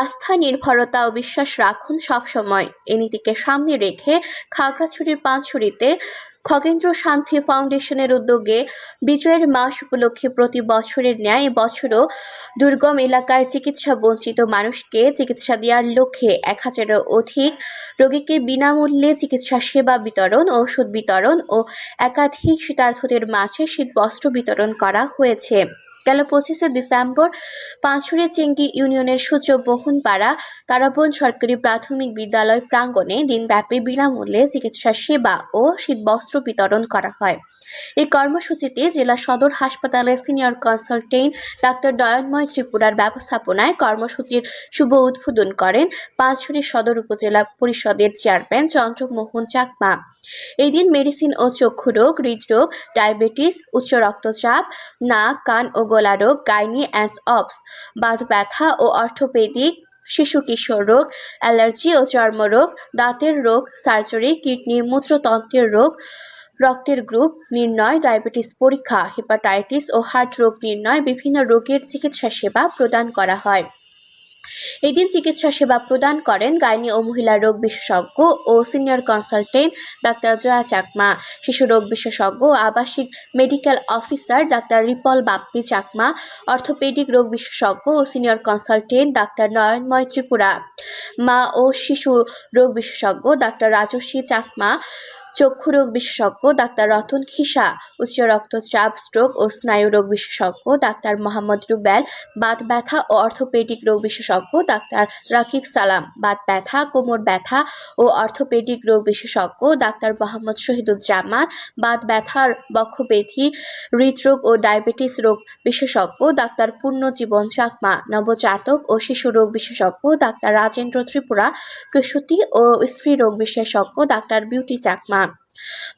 আস্থা, নির্ভরতা ও বিশ্বাস রাখুন সবসময়। এ নীতিকে সামনে রেখে খাগড়াছড়ির পাঁচছড়িতে খগেন্দ্র শান্তি ফাউন্ডেশনের উদ্যোগে বিজয়ের মাস উপলক্ষে প্রতি বছরের ন্যায় এবছরও দুর্গম এলাকার চিকিৎসা বঞ্চিত মানুষকে চিকিৎসা দেওয়ার লক্ষ্যে এক হাজারেরও অধিক রোগীকে বিনামূল্যে চিকিৎসা সেবা বিতরণ ঔষধ বিতরণ ও একাধিক শীতার্থদের মাঝে শীতবস্ত্র বিতরণ করা হয়েছে। গেল পঁচিশে ডিসেম্বর পাঁচুরে চেঙ্গি ইউনিয়নের সূর্য মোহনপাড়া তারাবন সরকারি প্রাথমিক বিদ্যালয় প্রাঙ্গণে দিনব্যাপী বিনামূল্যে চিকিৎসা সেবা ও শীতবস্ত্র বিতরণ করা হয়। এই কর্মসূচিতে জেলা সদর হাসপাতালের সিনিয়র কনসালটেন্ট ডাক্তার দয়নময় ত্রিপুরার ব্যবস্থাপনায় কর্মসূচির শুভ উদ্বোধন করেন পাঁচছড়ি সদর উপজেলা পরিষদের চেয়ারম্যান চন্দ্রমোহন চাকমা। এই দিন মেডিসিন ও চক্ষু রোগ, হৃদরোগ, ডায়াবেটিস, উচ্চ রক্তচাপ, নাক, কান ও গলা রোগ গাইনি, অ্যান্ড অপস, বাত ব্যথা ও অর্থোপেডিক, শিশু কিশোর রোগ, অ্যালার্জি ও চর্মরোগ, দাঁতের রোগ, সার্জারি, কিডনি, মূত্রতন্ত্রের রোগ, রক্তের গ্রুপ নির্ণয়, ডায়াবেটিস পরীক্ষা, হেপাটাইটিস ও হার্ট রোগ নির্ণয়, বিভিন্ন রোগের চিকিৎসা সেবা প্রদান করা হয়। এদিন চিকিৎসা সেবা প্রদান করেন গাইনি ও মহিলা রোগ বিশেষজ্ঞ ও senior consultant doctor Jaya Chakma, শিশু রোগ বিশেষজ্ঞ আবাসিক medical officer doctor Ripol Bappi Chakma, orthopaedic রোগ বিশেষজ্ঞ ও senior consultant doctor Nayanmoy Tripura. মা ও শিশু রোগ বিশেষজ্ঞ ডাক্তার রাজস্বী চাকমা চক্ষু রোগ বিশেষজ্ঞ ডাক্তার রতন খিসা, উচ্চ রক্তচাপ স্ট্রোক ও স্নায়ু রোগ বিশেষজ্ঞ ডাক্তার মোহাম্মদ রুবেল, বাত ব্যথা ও অর্থোপেডিক রোগ বিশেষজ্ঞ ডাক্তার রাকিব সালাম, বাত ব্যথা, কোমর ব্যথা ও অর্থোপেডিক রোগ বিশেষজ্ঞ ডাক্তার মোহাম্মদ শহীদুজ্জামান, বাত ব্যথার বক্ষব্যাধি হৃদরোগ ও ডায়াবেটিস রোগ বিশেষজ্ঞ ডাক্তার পূর্ণজীবন চাকমা, নবজাতক ও শিশু রোগ বিশেষজ্ঞ ডাক্তার রাজেন্দ্র ত্রিপুরা, প্রসূতি ও স্ত্রী রোগ বিশেষজ্ঞ ডাক্তার বিউটি চাকমা।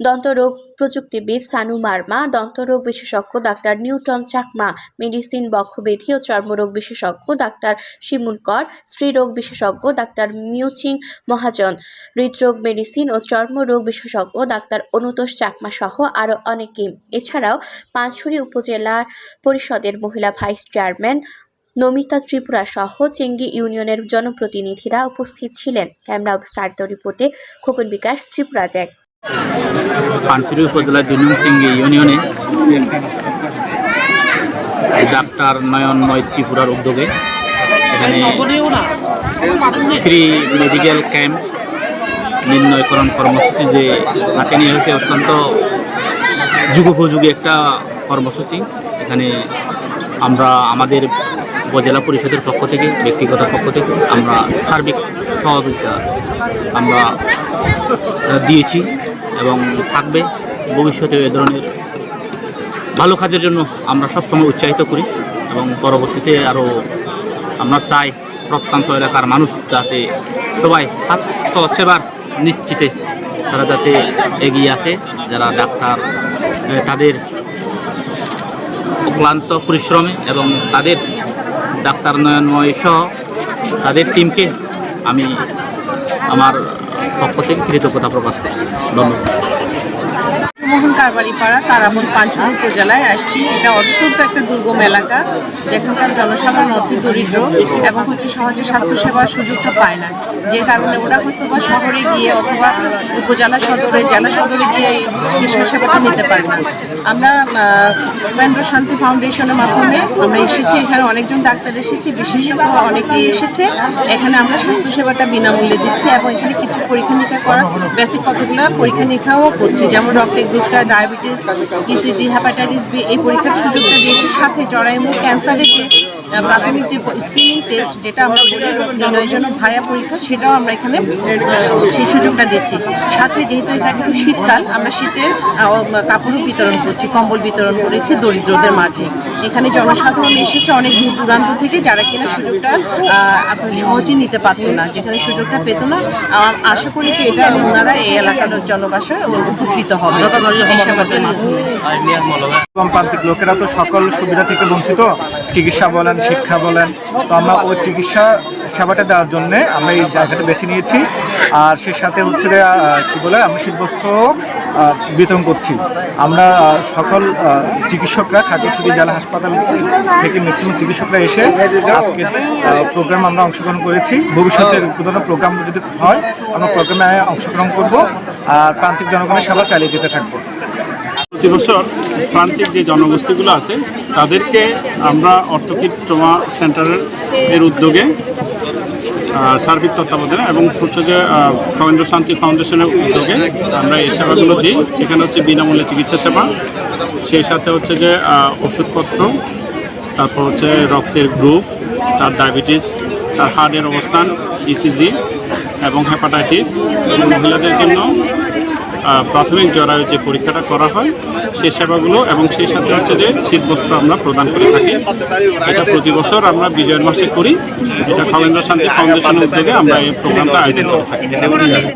দন্তরোগ প্রযুক্তিবিদ সানু মার্মা, দন্তরোগ বিশেষজ্ঞ ডাক্তার নিউটন চাকমা, মেডিসিন বক্ষব্যাধি ও চর্মরোগ বিশেষজ্ঞ ডাক্তার শিমুল কর, স্ত্রীরোগ বিশেষজ্ঞ ডাক্তার মিউচিং মহাজন, হৃদরোগ মেডিসিন ও চর্মরোগ বিশেষজ্ঞ ডাক্তার অনুতোষ চাকমা সহ আরও অনেকে এছাড়াও পাঁচছড়ি উপজেলা পরিষদের মহিলা ভাইস চেয়ারম্যান নমিতা ত্রিপুরা সহ চেঙ্গি ইউনিয়নের জনপ্রতিনিধিরা উপস্থিত ছিলেন। ক্যামেরা বিস্তারিত রিপোর্টে খোকন বিকাশ, ত্রিপুরা জ্যাক পানসিরি উপজেলার নং সিঙ্গি ইউনিয়নে ডাক্তার নয়নময় ত্রিপুরার উদ্যোগে এখানে ফ্রি মেডিকেল ক্যাম্প নির্ণয়করণ কর্মসূচি যে হাতে নিয়ে হয়েছে অত্যন্ত যুগোপযোগী একটা কর্মসূচি। এখানে আমরা আমাদের উপজেলা পরিষদের পক্ষ থেকে, ব্যক্তিগত পক্ষ থেকে আমরা সার্বিক সহযোগিতা আমরা দিয়েছি। এবং থাকবে ভবিষ্যতে এ ধরনের ভালো কাজের জন্য আমরা সবসময় উৎসাহিত করি এবং পরবর্তীতে আরও আমরা চাই প্রত্যন্ত এলাকার মানুষ যাতে সবাই স্বাস্থ্য সেবার নিশ্চিতে তারা যাতে এগিয়ে আসে, যারা ডাক্তার তাদের অক্লান্ত পরিশ্রমে এবং তাদের ডাক্তার নয়নময় সহ তাদের টিমকে আমি আমার পক্ষ থেকে কৃতজ্ঞতা প্রকাশ করছি। ধন্যবাদ। মোহন কারবারি পাড়া তারাবন পাঁচুর উপজেলায় আসছি। এটা অত্যন্ত একটা দুর্গম এলাকা। যেখানকার জনসাধারণ অতি দরিদ্র এবং হচ্ছে সহজে স্বাস্থ্য সেবার সুযোগটা পায় না। যে কারণে ওরা হয়তো বা শহরে গিয়ে অথবা উপজেলা সদরে, জেলা সদরে গিয়ে এই চিকিৎসা সেবাটা নিতে পারে না। আমরা উপেন্দ্র শান্তি ফাউন্ডেশনের মাধ্যমে আমরা এসেছি। এখানে অনেকজন ডাক্তার এসেছে, বিশেষজ্ঞ অনেকেই এসেছে। এখানে আমরা স্বাস্থ্য সেবাটা বিনামূল্যে দিচ্ছি এবং এখানে কিছু পরীক্ষা নিরীক্ষা করা বেসিক কতগুলো পরীক্ষা নিরীক্ষাও করছি। যেমন রক্তের গ্রুপটা ডায়াবেটিস ইসিজি হ্যাপাটাইটিস বি এই পরীক্ষার সুযোগটা দিয়েছে। সাথে জরায়ু ক্যান্সারের যে প্রাথমিক যে স্ক্রিনিং টেস্ট যেটা আমরা বলি জন্য ভায়া পরীক্ষা সেটাও আমরা এখানে সেই সুযোগটা দিচ্ছি। সাথে যেহেতু এটা একটু শীতকাল আমরা শীতের কাপড়ও বিতরণ করছি কম্বল বিতরণ করেছি দরিদ্রদের মাঝে। এখানে জনসাধারণ এসেছে অনেক দূর দূরান্ত থেকে যারা কিনা সুযোগটা সহজে নিতে পারতো না যেখানে সুযোগটা পেত না। আশা করি যে এটা ওনারা এই এলাকার জনবাসা উপকৃত হবে। লোকেরা তো সকল সুবিধা থেকে বঞ্চিত। চিকিৎসা বলেন, শিক্ষা বলেন, তো আমরা ওই চিকিৎসা সেবাটা দেওয়ার জন্যে আমরা এই জায়গাটা বেছে নিয়েছি। আর সে সাথে হচ্ছে কি বলে, আমরা শীতবস্ত্র বিতরণ করছি। আমরা সকল চিকিৎসকরা, খাগড়াছড়ি জেলা হাসপাতাল থেকে ম্যাক্সিমাম চিকিৎসকরা এসে আজকে প্রোগ্রাম আমরা অংশগ্রহণ করেছি। ভবিষ্যতে কোনো প্রোগ্রাম যদি হয়, আমরা প্রোগ্রামে অংশগ্রহণ করব। আর প্রান্তিক জনগণের সেবা চালিয়ে যেতে থাকব। প্রতি বছর প্রান্তিক যে জনগোষ্ঠীগুলো আছে, তাদেরকে আমরা অর্থোকিড স্টোমা সেন্টারের এর উদ্যোগে সার্বিক তত্ত্বাবধানে এবং হচ্ছে যে খগেন্দ্র শান্তি ফাউন্ডেশনের উদ্যোগে আমরা এই সেবাগুলো দিই। সেখানে হচ্ছে বিনামূল্যে চিকিৎসা সেবা, সেই সাথে হচ্ছে যে ওষুধপত্র, তারপর হচ্ছে রক্তের গ্রুপ, তার ডায়াবেটিস, তার হার্টের অবস্থান ইসিজি এবং হেপাটাইটিস মহিলাদের জন্য প্রাথমিক জরায়ু যে পরীক্ষাটা করা হয় সেই সেবাগুলো এবং সেই সাথে হচ্ছে যে শীতবস্ত্র আমরা প্রদান করে থাকি। এটা প্রতি বছর আমরা বিজয়ের মাসে করি। এটা খগেন্দ্র শান্তি ফাউন্ডেশনের উদ্যোগে আমরা এই প্রোগ্রামটা আয়োজন করে থাকি।